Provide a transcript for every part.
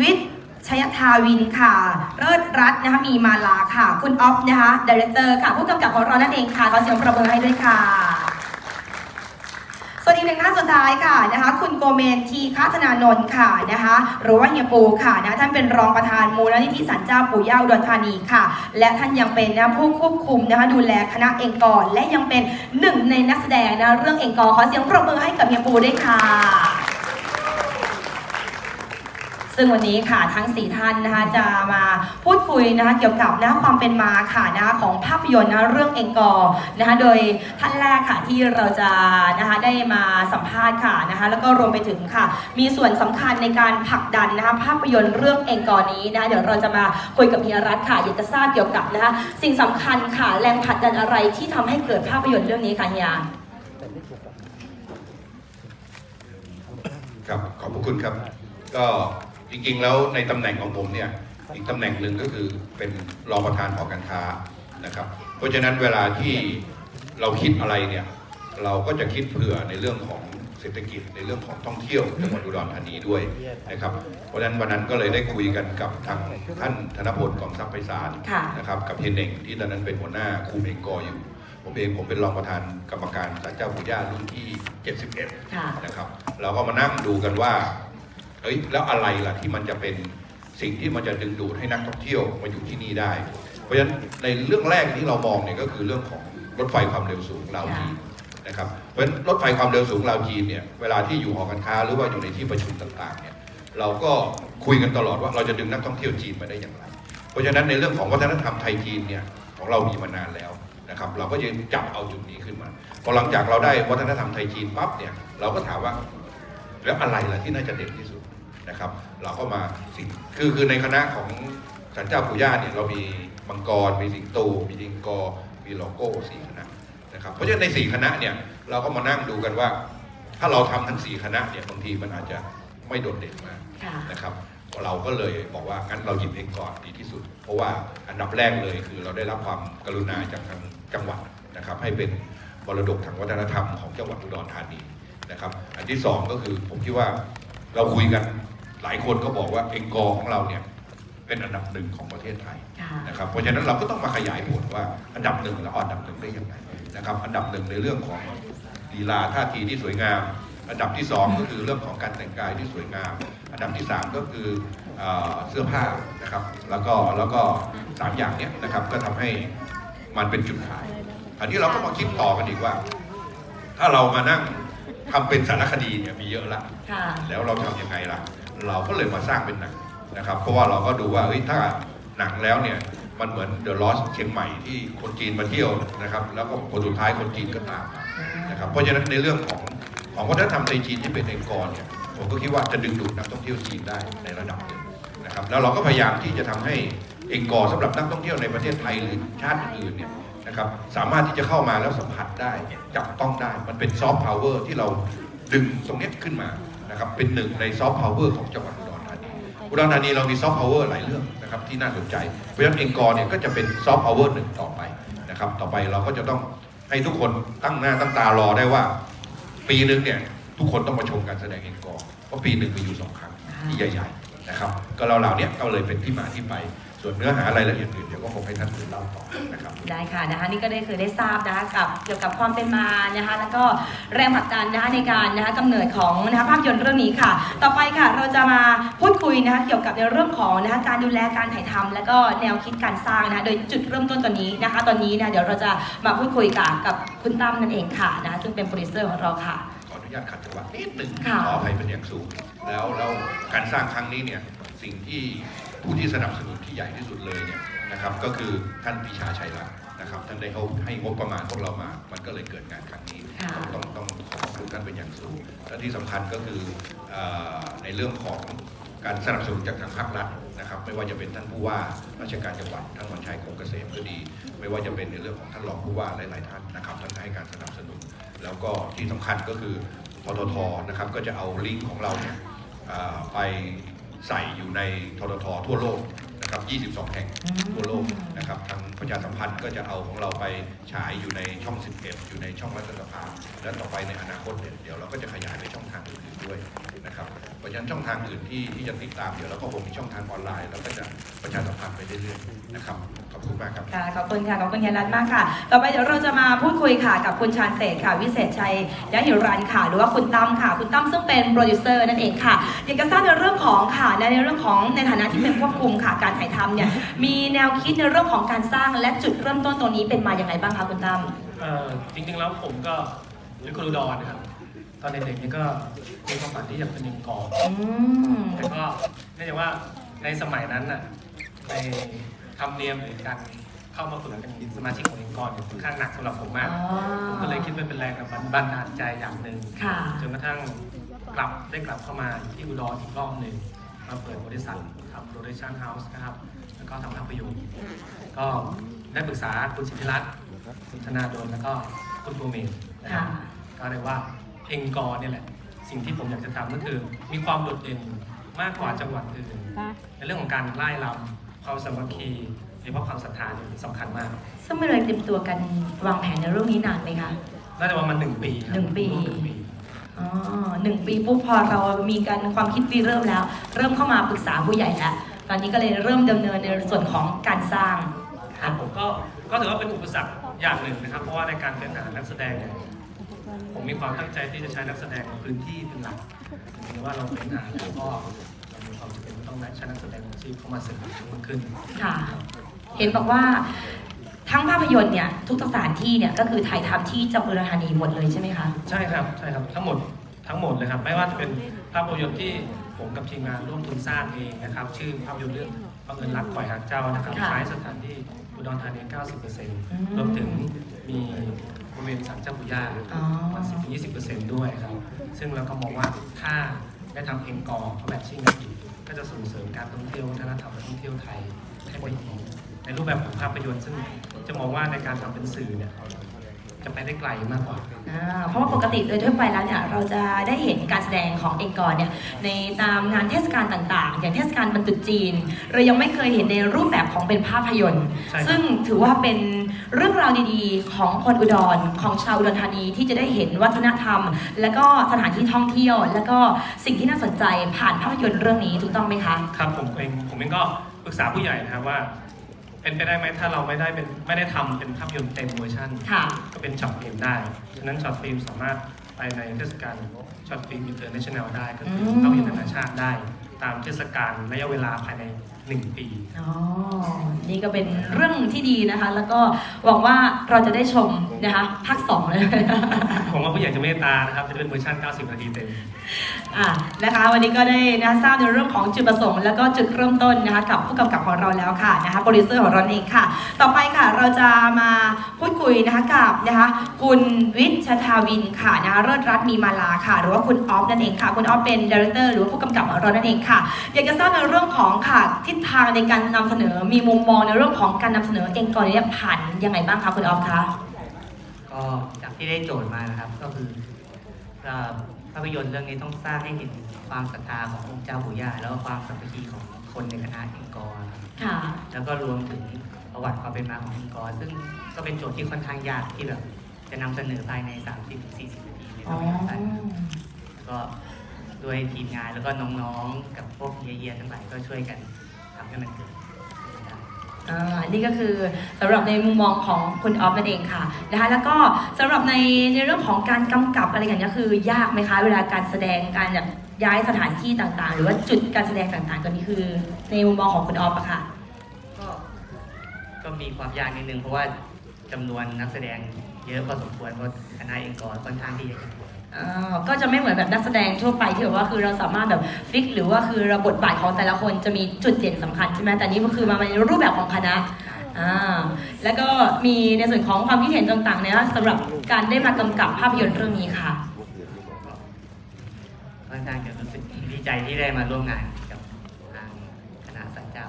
วิทย์ชยทาวินค่ะ เลิศรัตน์นะคะมีมาลาค่ะ คุณออฟนะคะดีเรคเตอร์ค่ะ ผู้กำกับของเรานั่นเองค่ะขอเสียงประมือให้ด้วยค่ะส่วนอีกหนึ่งท่านสุดท้ายค่ะนะคะ คุณโกเมนทีคาธนานนท์ค่ะนะคะหรือว่าเฮียปูค่ะนะท่านเป็นรองประธานมูลนิธิสันเจ้าปู่ย่าอุดรธานีค่ะ และท่านยังเป็นนะผู้ควบคุมนะคะดูแลคณะเองกอร์และยังเป็นหนึ่งในนักแสดงนะเรื่องเองกอร์ขอเสียงปรบมือให้กับเฮียปูด้วยค่ะ ซึ่งวันนี้ค่ะทั้ง 4 ท่านนะคะจะมาพูดคุยนะคะเกี่ยวกับนะความเป็นมาค่ะนะคะของภาพยนตร์นะเรื่องเองกอร์นะคะโดยท่านแรกค่ะที่เราจะนะคะได้มาสัมภาษณ์ค่ะนะคะแล้วก็รวมไปถึงค่ะ มีส่วนสำคัญในการผลักดันนะคะภาพยนตร์เรื่องเองกอร์นี้นะคะเดี๋ยวเราจะมาคุยกับเฮียรัตค่ะอยากจะทราบเกี่ยวกับนะคะสิ่งสำคัญค่ะแรงผลักดันอะไรที่ทำให้เกิดภาพยนตร์เรื่องนี้ค่ะเฮียครับขอบพระคุณครับ ก็ จริงๆ แล้วในตำแหน่งของผมเนี่ยอีกตำแหน่งหนึ่งก็คือเป็นรองประธานหอการค้านะครับ เพราะฉะนั้นเวลาที่เราคิดอะไรเนี่ยเราก็จะคิดเผื่อในเรื่องของเศรษฐกิจในเรื่องของท่องเที่ยวจังหวัดอุดรธานีด้วยนะครับ เพราะฉะนั้นวันนั้นก็เลยได้คุยกันกับทางท่านธนพลกองทรัพย์ไพศาลค่ะนะครับกับเฮยนเน่งที่ตอนนั้นเป็นหัวหน้าคุมเองกออยู่ ผมเองผมเป็นรองประธานกรรมการศาลเจ้าปู่ย่ารุ่นที่ 71ค่ะนะครับ เราก็มานั่งดูกันว่า เอ้ยแล้วอะไรล่ะที่มันจะเป็นสิ่งที่มันจะดึงดูดให้นักท่องเที่ยวมาอยู่ที่นี่ได้ เพราะฉะนั้นในเรื่องแรกที่เรามองเนี่ยก็คือเรื่องของรถไฟความเร็วสูงราวจีนนะครับเพราะฉะนั้นรถไฟความเร็วสูงราวจีนเนี่ยเวลาที่อยู่หอการค้าหรือว่าอยู่ในที่ประชุมต่างๆเนี่ยเราก็คุยกันตลอดว่าเราจะดึงนักท่องเที่ยวจีนมาได้อย่างไร เพราะฉะนั้นในเรื่องของวัฒนธรรมไทยจีนเนี่ยของเรามีมานานแล้วนะครับเราก็จะจับเอาจุดนี้ขึ้นมาพอหลังจากเราได้วัฒนธรรมไทยจีนปั๊บเนี่ยเราก็ถามว่าแล้วอะไรล่ะที่น่าจะเด่นที่สุด นะครับ เราก็มาสิ่งคือคือในคณะของสันเจ้าปู่ย่าเนี่ยเรามีมังกร มีสิงโต มีดิงกอ มีโลโก้สี่คณะนะครับ เพราะฉะนั้นในสี่คณะเนี่ยเราก็มานั่งดูกันว่า ถ้าเราทำทั้งสี่คณะเนี่ยบางทีมันอาจจะไม่โดดเด่นมากค่ะนะครับเราก็เลยบอกว่างั้นเราหยิบเองก่อนดีที่สุด เพราะว่าอันดับแรกเลยคือเราได้รับความกรุณาจากทางจังหวัดนะครับ ให้เป็นมรดกทางวัฒนธรรมของจังหวัดอุดรธานีนะครับ อันที่สองก็คือผมคิดว่าเราคุยกัน หลายคนก็บอกว่าเองกอร์ของเราเนี่ยเป็นอันดับหนึ่งของประเทศไทยค่ะนะครับเพราะฉะนั้นเราก็ต้องมาขยายผลว่าอันดับหนึ่งแล้วอันดับหนึ่งได้ยังไงนะครับ อันดับหนึ่งในเรื่องของลีลาท่าทีที่สวยงาม อันดับที่สองก็คือเรื่องของการแต่งกายที่สวยงาม อันดับที่สามก็คือเอ่อเสื้อผ้านะครับ แล้วก็แล้วก็สามอย่างเนี้ยนะครับก็ทำให้มันเป็นจุดขายอันนี้เราก็มาคิดต่อกันอีกว่า ถ้าเรามานั่งทำเป็นสารคดีเนี่ยมีเยอะละค่ะแล้วเราทำยังไงล่ะ เราก็เลยมาสร้างเป็นหนังนะครับ เพราะว่าเราก็ดูว่าเฮ้ยถ้าหนังแล้วเนี่ยมันเหมือน The Lost เชียงใหม่ที่คนจีนมาเที่ยวนะครับ แล้วก็ผลสุดท้ายคนจีนก็ตามมานะครับเพราะฉะนั้นในเรื่องของของวัฒนธรรมไทยจีนที่เป็นเองกอร์เนี่ยผมก็คิดว่าจะดึงดูดนักท่องเที่ยวจีนได้ในระดับหนึ่งนะครับแล้วเราก็พยายามที่จะทำให้เองกอร์สำหรับนักท่องเที่ยวในประเทศไทยหรือชาติอื่นเนี่ยนะครับสามารถที่จะเข้ามาแล้วสัมผัสได้จับต้องได้ มันเป็นซอฟต์พาวเวอร์ที่เราดึงตรงนี้ขึ้นมา นะครับเป็นหนึ่งในซอฟต์พาวเวอร์ของจังหวัดอุดรธานีอุดรธานีเรามีซอฟต์พาวเวอร์หลายเรื่องนะครับที่น่าสนใจ เพราะฉะนั้นเองกอร์เนี่ยก็จะเป็นซอฟต์พาวเวอร์หนึ่งต่อไปนะครับต่อไปเราก็จะต้องให้ทุกคนตั้งหน้าตั้งตารอได้ว่า ปีหนึ่งเนี่ยทุกคนต้องมาชมการแสดงเองกอร์เพราะปีหนึ่งมีอยู่สองครั้งที่ใหญ่ ๆนะครับ ก็เราเหล่าเนี้ยก็เลยเป็นที่มาที่ไป ส่วนเนื้อหารายละเอียดอื่นเดี๋ยวก็คงให้ท่านอื่นเล่าต่อนะครับ ได้ค่ะนะคะนี่ก็ได้เคยได้ทราบนะคะกับเกี่ยวกับความเป็นมานะคะ แล้วก็แรงผลักดันนะคะในการนะคะกำเนิดของนะคะภาพยนตร์เรื่องนี้ค่ะ ต่อไปค่ะเราจะมาพูดคุยนะคะเกี่ยวกับในเรื่องของนะคะการดูแลการถ่ายทำและก็แนวคิดการสร้างนะคะโดยจุดเริ่มต้นตอนนี้นะคะ ตอนนี้นะเดี๋ยวเราจะมาพูดคุยกับกับคุณตั้มนั่นเองค่ะนะคะซึ่งเป็นโปรดิวเซอร์ของเราค่ะขออนุญาตขัดจังหวะนิดหนึ่งค่ะขออภัยเป็นอย่างสูง แล้วแล้วการสร้างครั้งนี้เนี่ยสิ่งที่ ผู้ที่สนับสนุนที่ใหญ่ที่สุดเลยเนี่ยนะครับ ก็คือท่านปิชาชัยรัตน์นะครับ ท่านได้เขาให้งบประมาณพวกเรามา มันก็เลยเกิดงานครั้งนี้ค่ะต้องต้องต้องขอขอบคุณท่านเป็นอย่างสูง และที่สำคัญก็คือเอ่อในเรื่องของการสนับสนุนจากทางภาครัฐนะครับไม่ว่าจะเป็นท่านผู้ว่าราชการจังหวัดท่านวันชัยคงเกษมก็ดี ไม่ว่าจะเป็นในเรื่องของท่านรองผู้ว่าหลายๆท่านนะครับท่านก็ให้การสนับสนุน แล้วก็ที่สำคัญก็คือปตทนะครับก็จะเอาลิงก์ของเราเนี่ยเอ่อไป ใส่อยู่ในททททั่วโลกนะครับ 22 แห่งทั่วโลกนะครับทางประชาสัมพันธ์ก็จะเอาของเราไปฉายอยู่ในช่อง 11 อยู่ในช่องรัฐสภาและต่อไปในอนาคตเนี่ยเดี๋ยวเราก็จะขยายไปช่องทางอื่นๆด้วยนะครับ ราะฉะนั้นช่องทางอื่นที่ที่จะติดตามเดี๋ยวเราก็คงมีช่องทางออนไลน์แล้วก็จะประชาสัมพันธ์ไปเรื่อยๆนะครับขอบคุณมากครับค่ะขอบคุณค่ะขอบคุณเฮียรัตมากค่ะ ต่อไปเดี๋ยวเราจะมาพูดคุยค่ะกับคุณชาญเศษค่ะ วิเศษชัยยะหิรันค่ะ หรือว่าคุณตั้มค่ะ คุณตั้มซึ่งเป็นโปรดิวเซอร์นั่นเองค่ะอยากจะทราบในเรื่องของค่ะในเรื่องของในฐานะที่เป็นควบคุมค่ะการถ่ายทำเนี่ยมีแนวคิดในเรื่องของการสร้างและจุดเริ่มต้นตรงนี้เป็นมาอย่างไรบ้างคะคุณตั้มเอ่อจริงๆแล้วผมก็เป็นคนอุดรนะครับ ตอนเด็กๆนี่ก็มีความฝันที่อยากเป็นยิงกอล์ฟอืมแต่ก็เนื่องจากว่าในสมัยนั้นน่ะในธรรมเนียมหรือการเข้ามาฝึกเป็นสมาชิกขององค์กรเนี่ยค่อนข้างหนักสำหรับผมมากอ๋อ ผมก็เลยคิดว่าเป็นแรงบันดาลใจอย่างหนึ่ง ค่ะ จนกระทั่งกลับได้กลับเข้ามาที่อุดรอีกรอบหนึ่งมาเปิดบริษัททำโปรดักชันเฮาส์นะครับ แล้วก็ทำภาพยนตร์ก็ได้ปรึกษาคุณสิทธิรัตน์คุณธนาดลแล้วก็คุณภูมินนะครับค่ะ ก็เลยว่า เองกอร์เนี่ยแหละ สิ่งที่ผมอยากจะทำก็คือ มีความโดดเด่นมากกว่าจังหวัดอื่นในเรื่องของการไล่ลำความสามัคคีโดยเฉพาะความศรัทธาเนี่ยสำคัญมากซึ่งเมื่อไรเตรียมตัวกันวางแผนในเรื่องนี้นานไหมคะ น่าจะประมาณหนึ่งปีครับหนึ่งปี ร่วมหนึ่งปี อ๋อหนึ่งปีปุ๊บพอเรามีการความคิดรีเริ่มแล้ว เริ่มเข้ามาปรึกษาผู้ใหญ่แล้ว ตอนนี้ก็เลยเริ่มดำเนินในส่วนของการสร้างครับผมก็ก็ถือว่าเป็นอุปสรรคอย่างหนึ่งนะครับ เพราะว่าในการเป็นหานักแสดงเนี่ย ผมมีความตั้งใจที่จะใช้นักแสดงในพื้นที่เป็นหลักถึงว่าเราเป็นหาแล้วก็เรามีความจำเป็นต้องใช้นักแสดงอาชีพเข้ามาเสริมมากขึ้นค่ะ เห็นบอกว่าทั้งภาพยนตร์เนี่ยทุกสถานที่เนี่ยก็คือถ่ายทำที่จังหวัดอุดรธานีหมดเลยใช่ไหมคะ ใช่ครับใช่ครับทั้งหมดทั้งหมดเลยครับ ไม่ว่าจะเป็นภาพยนตร์ที่ผมกับทีมงานร่วมทุนสร้างเองนะครับ ชื่อภาพยนตร์เรื่องบังเอิญรักข่อยหักเจ้านะครับค่ะใช้สถานที่อุดรธานีม90%รวมถึงมีบ ริเวณศาลเจ้าปู่ย่าอ๋อประมาณ10-20%ด้วยครับ ซึ่งเราก็มองว่าถ้าได้ทำเองกอร์เขาแมทชิ่งกันอีกก็จะส่งเสริมการท่องเที่ยววัฒนธรรมและท่องเที่ยวไทยให้ไปอีกในรูปแบบของภาพยนตร์ซึ่งจะมองว่าในการทำเป็นสื่อเนี่ยจะไปได้ไกลมากกว่า อ่าเพราะว่าปกติโดยทั่วไปแล้วเนี่ยเราจะได้เห็นการแสดงของเองกอร์เนี่ยในตามงานเทศกาลต่างๆ อย่างเทศกาลบรรตุจีน เรายังไม่เคยเห็นในรูปแบบของเป็นภาพยนตร์ ใช่ครับ ซึ่งถือว่าเป็น เรื่องราวดีๆ ของคนอุดรของชาวอุดรธานีที่จะได้เห็นวัฒนธรรม และก็สถานที่ท่องเที่ยว และก็สิ่งที่น่าสนใจผ่านภาพยนตร์เรื่องนี้ถูกต้องไหมคะครับผมเองผมเองก็ปรึกษาผู้ใหญ่นะครับว่า เป็นไปได้ไหมถ้าเราไม่ได้เป็นไม่ได้ทำเป็นภาพยนตร์เต็มเวอร์ชันค่ะ ก็เป็นช็อตฟิล์มได้ฉะนั้นช็อตฟิล์มสามารถไปในเทศกาลช็อตฟิล์มอินเตอร์เนชั่นแนลได้ก็คือมภาพยนตร์นานาชาติได้ ตามเทศกาลระยะเวลาภายใน 1 ปี อ๋อ นี่ก็เป็นเรื่องที่ดีนะคะ แล้วก็หวังว่าเราจะได้ชมนะคะภาคสองเลย ผมว่าผู้ใหญ่จะเมตตานะครับ จะเป็นเวอร์ชัน 90 นาทีเต็ม อ่านะคะวันนี้ก็ได้นะทราบในเรื่องของจุดประสงค์แล้วก็จุดเริ่มต้นนะคะกับผู้กำกับของเราแล้วค่ะนะคะโปรดิวเซอร์ของเราเองค่ะ ต่อไปค่ะเราจะมาพูดคุยนะคะกับนะคะคุณวิชทาวินค่ะนะคะเลิศรัตน์มีมาลาค่ะ หรือว่าคุณออฟนั่นเองค่ะ คุณออฟเป็นดีเรคเตอร์หรือว่าผู้กำกับของเรานั่นเองค่ะอยากจะทราบในเรื่องของค่ะทิศทางในการนำเสนอมีมุมมองในเรื่องของการนำเสนอเองก่อนนี้ผ่านยังไงบ้างคะคุณออฟคะก็จากที่ได้โจทย์มานะครับก็คือเอ่อภาพยนตร์เรื่องนี้ต้องสร้างให้เห็นความศรัทธาขององค์เจ้าปู่ย่าแล้วก็ความสามัคคีของคนในคณะเองกอร์ครับค่ะ แล้วก็รวมถึงประวัติความเป็นมาของเองกอร์ซึ่งก็เป็นโจทย์ที่ค่อนข้างยากที่แบบจะนำเสนอภายใน 30-40นาทีในอ๋อระยะสั้นแล้วก็ด้วยทีมงานแล้วก็น้องๆ กับพวกเยียๆทั้งหลายก็ช่วยกัน ทำให้มันเกิดขึ้นได้อ่าอันนี้ก็คือสำหรับในมุมมองของคุณออฟนั่นเองค่ะนะคะแล้วก็สำหรับในในเรื่องของการกำกับอะไรอย่างเงี้ยคือยากไหมคะ เวลาการแสดงการแบบย้ายสถานที่ต่างๆ หรือว่าจุดการแสดงต่างๆตัวนี้คือในมุมมองของคุณออฟอะค่ะก็ก็มีความยากนิดนึงเพราะว่าจำนวนนักแสดงเยอะพอสมควรเพราะคณะเองก็ค่อนข้างที่จะใหญ่ อ่าก็จะไม่เหมือนแบบนักแสดงทั่วไปที่แบบว่าคือเราสามารถแบบฟิก หรือว่าคือระบทบาทของแต่ละคนจะมีจุดเด่นสำคัญใช่ไหมแต่นี่ก็คือมาในรูปแบบของคณะอ่าแล้วก็มีในส่วนของความคิดเห็นต่างๆเนี่ยสำหรับการได้มากำกับภาพยนตร์เรื่องนี้ค่ะ ค่อนข้างจะรู้สึกดีใจที่ได้มาร่วมงานกับทางคณะสันเจ้า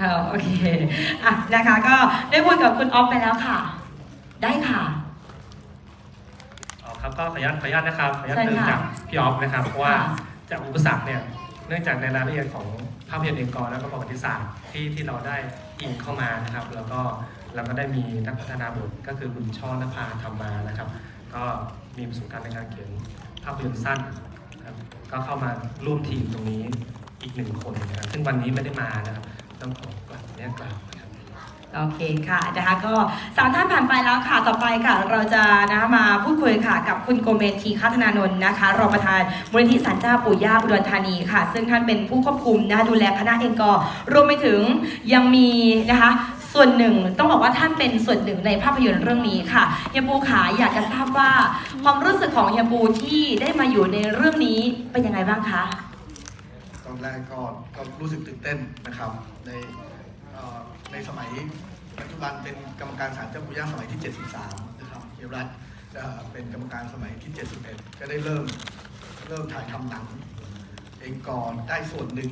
อ่าโอเคอะนะคะก็ได้พูดกับคุณออฟไปแล้วค่ะ ได้ค่ะอ๋อ ครับก็ขออนุญาตขออนุญาตนะครับขออนุญาตใช่เติมค่ะจากพี่ออฟนะครับเพราะว่าค่ะจากอุปสรรคเนี่ยเนื่องจากในรายละเอียดของภาพยนตร์เองกอแล้วก็ประวัติศาสตร์ที่ที่เราได้อิงเข้ามานะครับ แล้วก็เราก็ได้มีนักพัฒนาบทก็คือคุณช่อนภาทำมานะครับ ก็มีประสบการณ์ในการเขียนภาพยนตร์สั้นครับก็เข้ามาร่วมทีมตรงนี้อีกหนึ่งคนนะครับซึ่งวันนี้ไม่ได้มานะครับต้องขอกราบเนี่ยกล่าวนะครับ โอเคค่ะนะคะก็สามท่านผ่านไปแล้วค่ะต่อไปค่ะเราจะนะคะมาพูดคุยค่ะกับคุณโกเมนทีคัฒนานนท์นะคะรองประธานมูลนิธิสันเจ้าปู่ย่าอุดรธานีค่ะ ซึ่งท่านเป็นผู้ควบคุมนะคะดูแลคณะเองกอรวมไปถึงยังมีนะคะส่วนหนึ่งต้องบอกว่าท่านเป็นส่วนหนึ่งในภาพยนตร์เรื่องนี้ค่ะเฮียปูขาอยากจะทราบว่า ความรู้สึกของเฮียปูที่ได้มาอยู่ในเรื่องนี้เป็นยังไงบ้างคะตอนแรกก็ก็รู้สึกตื่นเต้นนะครับใน ในสมัยปัจจุบันเป็นกรรมการศาลเจ้าปู่ย่าสมัยที่ 73 นะครับเฮียรัตเอ่อเป็นกรรมการสมัยที่ 71 ก็ได้เริ่มเริ่มถ่ายทำหนังเองก่อนได้ส่วนหนึ่ง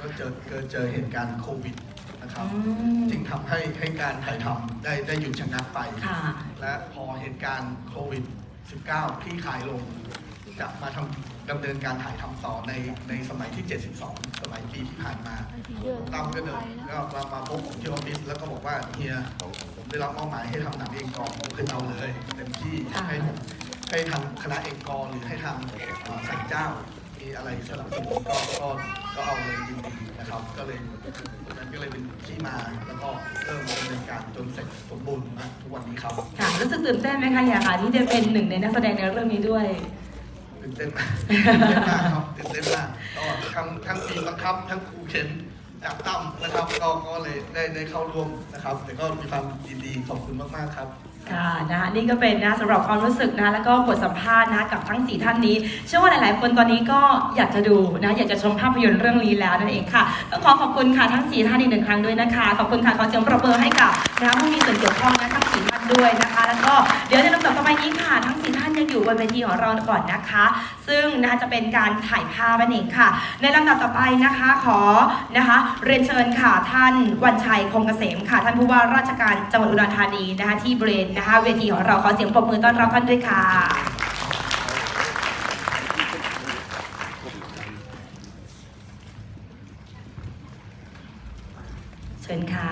ก็เจอเกิดเจอเหตุการณ์โควิดนะครับอืมจึงทำให้ให้การถ่ายทำได้ได้หยุดชะงักไปค่ะและพอเหตุการณ์โควิด -19 คลี่คลายลงกลับมาทำ ดำเนินการถ่ายทำต่อในในสมัยที่ 72 สมัยปีที่ผ่านมาตั้มก็เดินก็มามาพบผมที่ออฟฟิศแล้วก็บอกว่าเฮียผมได้รับมอบหมายให้ทำหนังเองก่อนผมขึ้นเอาเลยเต็มที่ค่ะให้ผมให้ทางคณะเองกอหรือให้ทางเอ่อสันเจ้ามีอะไรสนับสนุนก็ก็ก็เอาเลยยินดีนะครับ ก็เลยนั้นก็เลยเป็นที่มาแล้วก็เริ่มดำเนินการจนเสร็จสมบูรณ์นะทุกวันนี้ครับค่ะรู้สึกตื่นเต้นไหมคะเฮียคะที่จะเป็นหนึ่งในนักแสดงในเรื่องนี้ด้วย ตื่นเต้นมากตื่นเต้นมากครับตื่นเต้นมากก็ทั้งทั้งทีมบังคับ ทั้งครูเข็นจากตั้มนะครับก็ก็เลยได้ได้เข้าร่วมนะครับ แต่ก็มีความยินดีขอบคุณมากๆครับค่ะนะคะนี่ก็เป็นนะสำหรับความรู้สึกนะแล้วก็บทสัมภาษณ์นะกับทั้ง 4 ท่านนี้ เชื่อว่าหลาย ๆ คนตอนนี้ก็อยากจะดูนะอยากจะชมภาพยนตร์เรื่องนี้แล้วนั่นเองค่ะต้องขอขอบคุณค่ะทั้ง 4 ท่านอีกหนึ่งครั้งด้วยนะคะ ขอบคุณค่ะขอเสียงปรบมือให้กับนะคะผู้มีส่วนเกี่ยวข้องนะทั้ง 4 ท่านด้วยนะคะ แล้วก็เดี๋ยวในลำดับต่อ ไปนี้ค่ะ ทั้งสี่ท่านยังอยู่บนเวทีของเราก่อนนะคะ ซึ่งนะคะจะเป็นการถ่ายภาพนั่นเองค่ะ ในลำดับต่อไปนะคะขอนะคะ เรียนเชิญค่ะท่านวันชัยคงเกษมค่ะ ท่านผู้ว่าราชการจังหวัดอุดรธานีนะคะ ที่บริเวณนะคะ เวทีของเราขอเสียงปรบมือต้อนรับท่านด้วยค่ะ เชิญค่ะ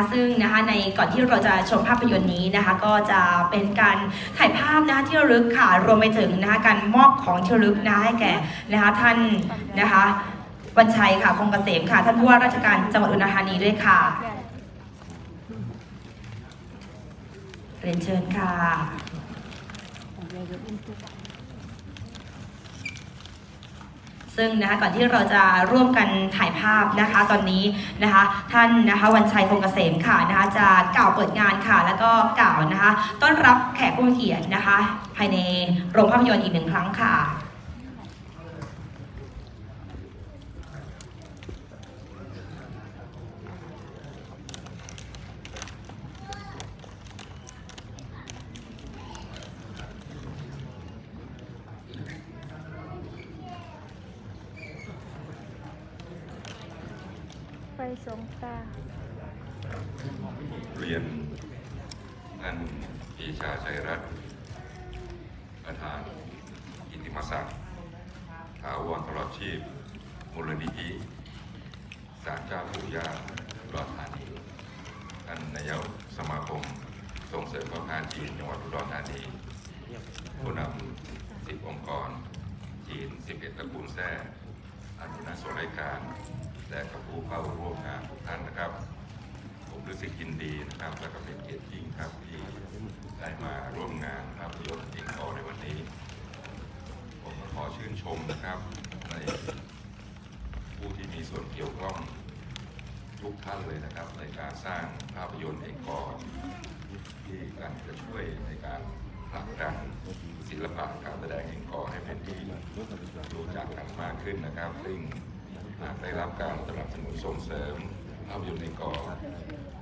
นะคะซึ่งนะคะในก่อนที่เราจะชมภาพยนตร์นี้นะคะก็จะเป็นการถ่ายภาพนะคะที่ระลึกค่ะรวมไปถึงนะคะการมอบของที่ระลึกนะคะให้แก่นะคะท่านนะคะวันชัยค่ะคงเกษมค่ะ ท่านผู้ว่าราชการจังหวัดอุดรธานีด้วยค่ะเรียนเชิญค่ะ ซึ่งนะคะก่อนที่เราจะร่วมกันถ่ายภาพนะคะตอนนี้นะคะท่านนะคะวันชัยคงเกษมค่ะนะคะจะกล่าวเปิดงานค่ะ แล้วก็กล่าวนะคะต้อนรับแขกผู้มีเกียรตินะคะ ภายในโรงภาพยนตร์อีกหนึ่งครั้งค่ะ ไฟ สองตาเรียนท่านปีชาชัยรัตน์ประธานกินติมศักดิ์ถาวรตลอดชีพมูลนิธิศาลเจ้าปู่ย่าอุดธานีท่านนายกสมาคมส่งเสริมพ่อค้าจีนจังหวัดอุดรธานีผู้นำสิบองค์กร จีน 11ตระกูลแท้อนุนาส่วนรายการ และกับผู้เข้าร่วมงานทุกท่านนะครับ ผมรู้สึกยินดีนะครับ และก็เป็นเกียรติยิ่งครับที่ได้มาร่วมงานภาพยนตร์อิงกอในวันนี้ ผมก็ขอชื่นชมนะครับในผู้ที่มีส่วนเกี่ยวข้องทุกท่านเลยนะครับ ในการสร้างภาพยนตร์เองกอที่การจะช่วยในการผลักดันศิลปะการแสดงเองกอให้เป็นที่รู้จักกันมากขึ้นนะครับ ซึ่ง ได้รับการสนับสนุนส่งเสริมภาพยนตร์เองกอ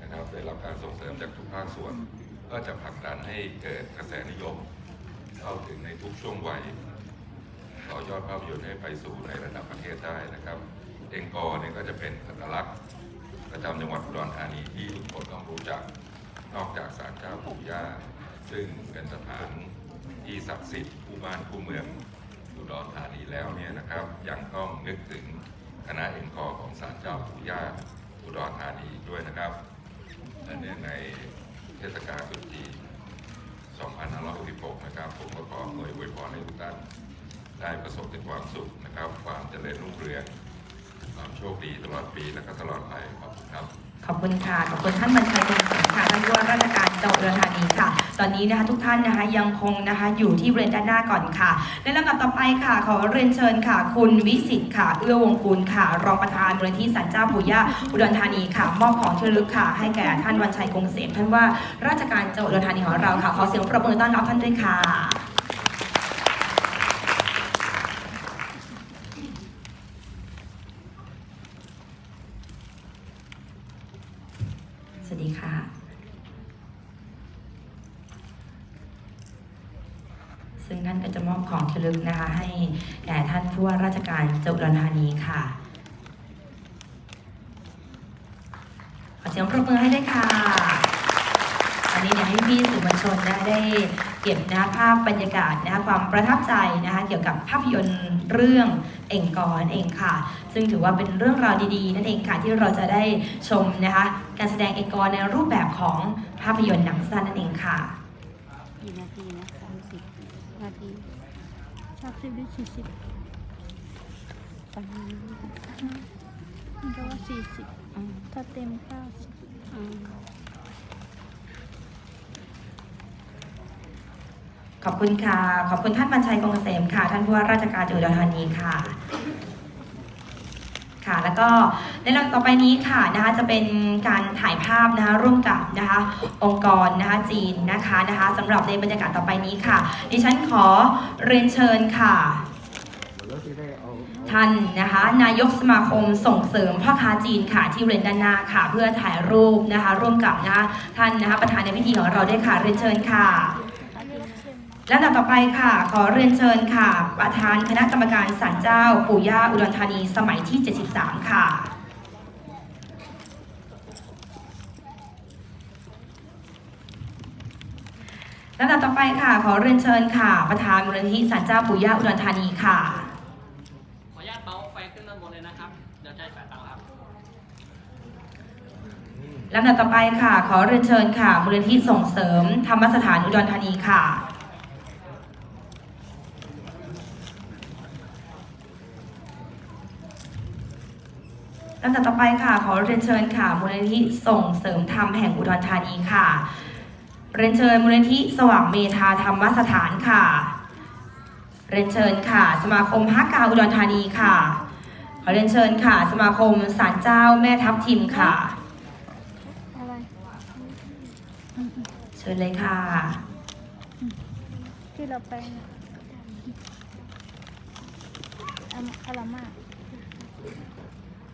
นะครับได้รับการส่งเสริมจากทุกภาคส่วน ก็จะผลักดันให้เกิดกระแสนิยม เข้าถึงในทุกช่วงวัยต่อยอดภาพยนตร์ให้ไปสู่ในระดับประเทศได้นะครับเองกอเนี่ยก็จะเป็นสัญลักษณ์ประจำจังหวัดอุดรธานีที่ทุกคนต้องรู้จักนอกจากศาลเจ้าปู่ย่า ซึ่งเป็นสถานที่ศักดิ์สิทธิ์คู่บ้านคู่เมืองอุดรธานีแล้วเนี่ยนะครับ ยังต้องนึกถึง คณะเอ็นคอของศาลเจ้าปู่ย่าอุดรธานีด้วยนะครับและเนื่องในเทศกาลตรุษจีน2566นะครับผมก็ขออวยอวยพรให้ทุกท่านได้ประสบแต่ความสุขนะครับ ความเจริญรุ่งเรืองความโชคดีตลอดปีและก็ตลอดไปขอบคุณครับ ขอบคุณค่ะ ขอบคุณท่านบัญชัยกงศิลป์ค่ะท่านผู้ว่าราชการจังหวัดอุดรธานีค่ะ ตอนนี้นะคะทุกท่านนะคะยังคงนะคะอยู่ที่บริเวณด้านหน้าก่อนค่ะในลำดับต่อไปค่ะ ขอเรียนเชิญค่ะ คุณวิสิตค่ะ เอื้อวงกูลค่ะ รองประธานมูลนิธิสันเจ้าปู่ย่าอุดรธานีค่ะ มอบของที่ระลึกค่ะ ให้แก่ท่านวันชัยกงเสมท่านว่าราชการจังหวัดอุดรธานีของเราค่ะ ขอเสียงปรบมือต้อนรับท่านด้วยค่ะ สวัสดีค่ะ ซึ่งท่านก็จะมอบของที่ระลึกนะคะ ให้ แก่ท่านผู้ว่าราชการจังหวัดอุดรธานีค่ะขอเสียงปรบมือให้ด้วยค่ะวันนี้เนี่ยให้พี่สื่อมวลชนนะได้เก็บนะภาพบรรยากาศนะคะความประทับใจนะคะเกี่ยวกับภาพยนตร์เรื่องเอ่งกอนั่นเองค่ะ ซึ่งถือว่าเป็นเรื่องราวดีๆ นั่นเองค่ะที่เราจะได้ชมนะคะการแสดงเอ่งกอในรูปแบบของภาพยนตร์หนังสั้นนั่นเองค่ะกี่นาทีนะสามสิบนาที สามสิบหรือสี่สิบตอนนี้มันก็ว่าสี่สิบถ้าเต็มเก้าสิบขอบคุณค่ะ ขอบคุณท่านบรรชัยกงเกษมค่ะ ท่านผู้ว่าราชการจังหวัดอุดรธานีค่ะ ค่ะ แล้วก็ในลำต่อไปนี้ค่ะนะคะจะเป็นการถ่ายภาพนะคะร่วมกับนะคะองค์กรนะคะจีนนะคะนะคะสำหรับในบรรยากาศต่อไปนี้ค่ะ ดิฉันขอเรียนเชิญค่ะท่านนะคะนายกสมาคมส่งเสริมพ่อค้าจีนค่ะที่บริเวณด้านหน้าค่ะ เพื่อถ่ายรูปนะคะร่วมกับนะคะท่านนะคะประธานในพิธีของเราด้วยค่ะเรียนเชิญค่ะ ละลำดับต่อไปค่ะ ขอเรียนเชิญค่ะ ประธานคณะกรรมการศาลเจ้า ปู่ย่าอุดรธานีสมัยที่ 73 ค่ะ ลำดับต่อไปค่ะ ขอเรียนเชิญค่ะ ประธานมูลนิธิศาลเจ้าปู่ย่าอุดรธานีค่ะ ขออนุญาตเบาไฟขึ้นด้านบนเลยนะครับ เดี๋ยวใช้แฟลชเอาครับ ลำดับต่อไปค่ะ ขอเรียนเชิญค่ะมูลนิธิส่งเสริมธรรมสถานอุดรธานีค่ะ ลำดับต่อไปค่ะ ขอเรียนเชิญค่ะ มูลนิธิส่งเสริมธรรมแห่งอุดรธานีค่ะ เรียนเชิญมูลนิธิสว่างเมธาธรรมสถานค่ะ เรียนเชิญค่ะ สมาคมฮักกาอุดรธานีค่ะ ขอเรียนเชิญค่ะ สมาคมศาลเจ้าแม่ทับทิมค่ะะเชิญเลยค่ะ ที่เราไปนะอัมารามา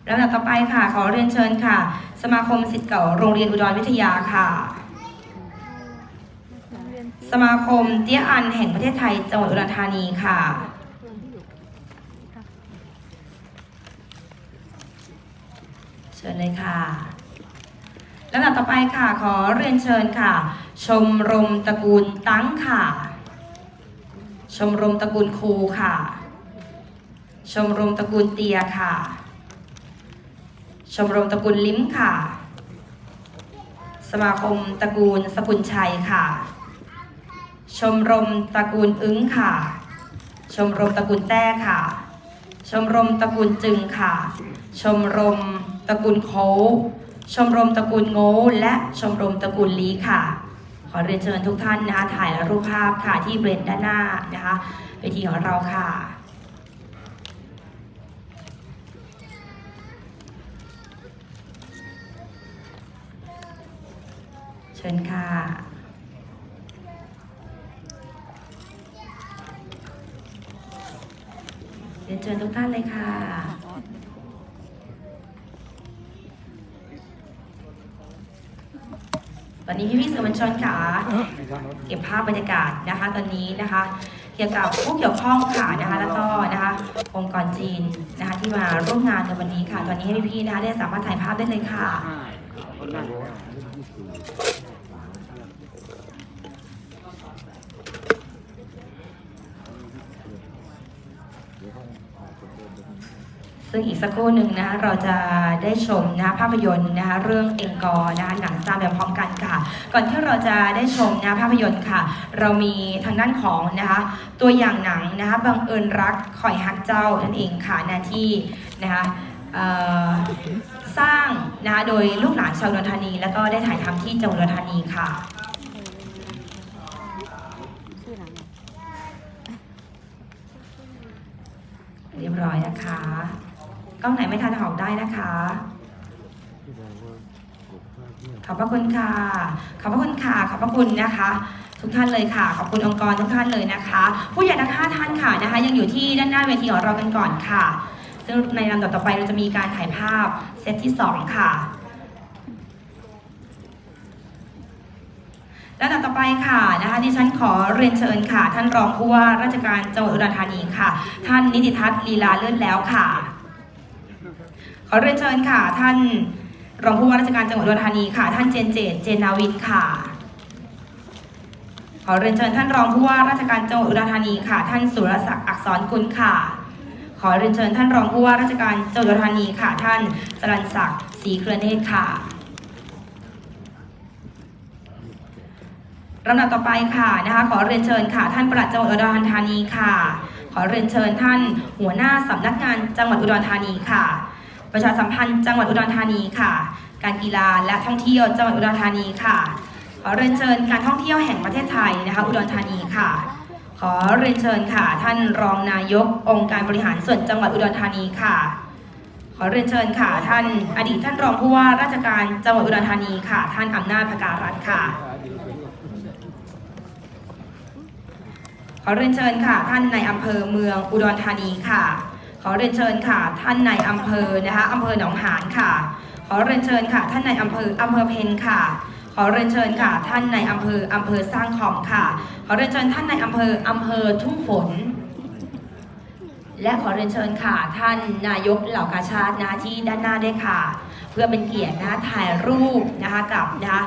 ลำดับต่อไปค่ะ ขอเรียนเชิญค่ะ สมาคมศิษย์เก่าโรงเรียนอุดรวิทยาค่ะ สมาคมเตี้ยอันแห่งประเทศไทยจังหวัดอุดรธานีค่ะ เชิญเลยค่ะลำดับต่อไปค่ะ ขอเรียนเชิญค่ะ ชมรมตระกูลตั้งค่ะ ชมรมตระกูลครูค่ะ ชมรมตระกูลเตียค่ะ ชมรมตระกูลลิ้มค่ะ สมาคมตระกูลสกุลชัยค่ะ ชมรมตระกูลอึ้งค่ะ ชมรมตระกูลแต้ค่ะ ชมรมตระกูลจึงค่ะ ชมรมตระกูลโคชมรมตระกูลโง่และชมรมตระกูลลีค่ะ ขอเรียนเชิญทุกท่านนะคะถ่ายรูปภาพค่ะที่เบรนด้านหน้านะคะเวทีของเราค่ะ ชิญค่ะ เรียนเชิญทุกท่านเลยค่ะ ตอนนี้พี่พี่สื่อมวลชนค่ะเก็บภาพบรรยากาศนะคะ ตอนนี้นะคะ เกี่ยวกับผู้เกี่ยวข้องค่ะนะคะ แล้วก็นะคะองค์กรจีนนะคะที่มาร่วมงานในวันนี้ค่ะ ตอนนี้ให้พี่ๆนะคะได้สามารถถ่ายภาพได้เลยค่ะ ซึ่งอีกสักครู่หนึ่งนะคะเราจะได้ชมนะภาพยนตร์นะคะเรื่องเองกอนะคะหนังสร้างแบบพร้อมกันค่ะ ก่อนที่เราจะได้ชมนะภาพยนตร์ค่ะ เรามีทางด้านของนะคะตัวอย่างหนังนะคะบังเอิญรักคอยฮักเจ้านั่นเองค่ะหน้าที่นะคะสร้างนะคะโดยลูกหลานชาวอุดรธานี แล้วก็ได้ถ่ายทำที่จังหวัดอุดรธานีค่ะ ชื่อหนังอะไร เรียบร้อยนะคะ กล้องไหนไม่ทันออกได้นะคะ ขอบพระคุณค่ะ ขอบพระคุณค่ะ ขอบพระคุณนะคะทุกท่านเลยค่ะ ขอบคุณองค์กรทุกท่านเลยนะคะ ผู้ใหญ่ทั้งห้าท่านค่ะนะคะ ยังอยู่ที่ด้านหน้าเวทีของเรากันก่อนค่ะ ซึ่งในลำดับต่อไปเราจะมีการถ่ายภาพเซตที่สองค่ะลำดับต่อไปค่ะนะคะดิฉันขอเรียนเชิญค่ะ ท่านรองผู้ว่าราชการจังหวัดอุดรธานีค่ะ ท่านนิติทัศน์ลีลาเลื่อนแล้วค่ะ ขอเรียนเชิญค่ะ ท่านรองผู้ว่าราชการจังหวัดอุดรธานีค่ะ ท่านเจนเจตเจนนาวินค่ะ ขอเรียนเชิญท่านรองผู้ว่าราชการจังหวัดอุดรธานีค่ะ ท่านสุรศักดิ์อักษรกุลค่ะ ขอเรียนเชิญท่านรองผู้ว่าราชการจังหวัดอุดรธานีค่ะ ท่านจรัญศักดิ์ศรีเครือเนตรค่ะลำดับต่อไปค่ะนะคะ ขอเรียนเชิญค่ะ ท่านปลัดจังหวัดอุดรธานีค่ะ ขอเรียนเชิญท่านหัวหน้าสำนักงานจังหวัดอุดรธานีค่ะ ประชาสัมพันธ์จังหวัดอุดรธานีค่ะ การกีฬาและท่องเที่ยวจังหวัดอุดรธานีค่ะ ขอเรียนเชิญการท่องเที่ยวแห่งประเทศไทยนะคะ อุดรธานีค่ะ ขอเรียนเชิญค่ะ ท่านรองนายกองค์การบริหารส่วนจังหวัดอุดรธานีค่ะ ขอเรียนเชิญค่ะ ท่านอดีตท่านรองผู้ว่าราชการจังหวัดอุดรธานีค่ะ ท่านอำนาจพการัตน์ค่ะขอเรียนเชิญค่ะ ท่านในอำเภอเมืองอุดรธานีค่ะ ขอเรียนเชิญค่ะ ท่านในายอำเภอนะคะอำเภอหนองหานค่ะ ขอเรียนเชิญค่ะ ท่านในายอำเภออำเภอเพนค่ะ ขอเรียนเชิญค่ะ ท่านในายอำเภออำเภอสร้างขอมค่ะ ขอเรียนเชิญท่านในายอำเภออำเภอทุ่งฝน และขอเรียนเชิญค่ะ ท่านนายกเหล่ากาชาตินะที่ด้านหน้าด้วยค่ะ เพื่อเป็นเกียรตินะคะถ่ายรูปนะคะกับนะคะ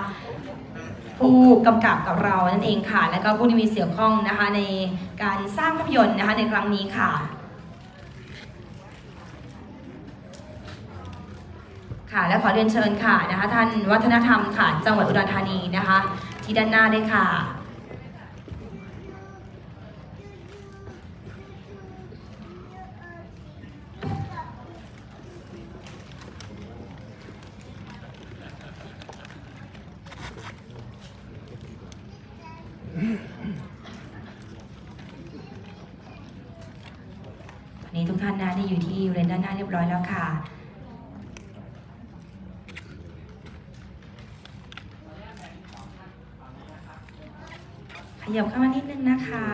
ผู้กำกับกับเรานั่นเองค่ะ และก็ผู้ที่มีเสี่ยวข้องนะคะในการสร้างภาพยนตร์นะคะในครั้งนี้ค่ะ ค่ะ และขอเรียนเชิญค่ะนะคะ ท่านวัฒนธรรมค่ะ จังหวัดอุดรธานีนะคะ ที่ด้านหน้าด้วยค่ะนนี้ทุกท่านนะได้อยู่ที่เรียนด้านหน้าเรียบร้อยแล้วค่ะ ขยับเข้ามานิดนึงนะคะ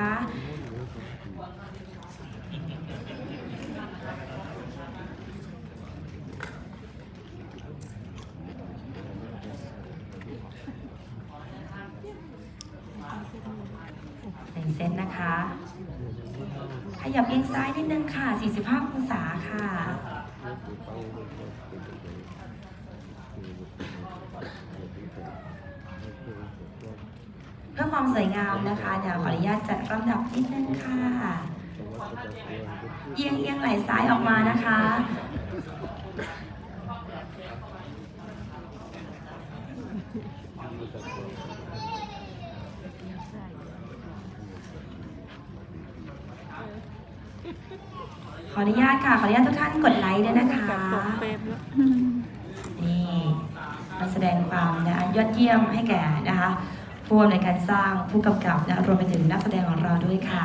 หนึ่งเซตนะคะ ขยับเอียงซ้ายนิดนึงค่ะ 45 องศาค่ะ เพื่อความสวยงามนะคะเดี๋ยวขออนุญาตจัดลำดับนิดนึงค่ะเอียงเอียงไหล่ซ้ายออกมานะคะ ขออนุญาตค่ะ ขออนุญาตทุกท่านกดไลค์ด้วยนะคะกับสองเฟรมแล้วนี่มาแสดงความนะยอดเยี่ยมให้แก่นะคะ ผู้อำนวยการสร้างผู้กำกับนะรวมไปถึงนักแสดงของเราด้วยค่ะ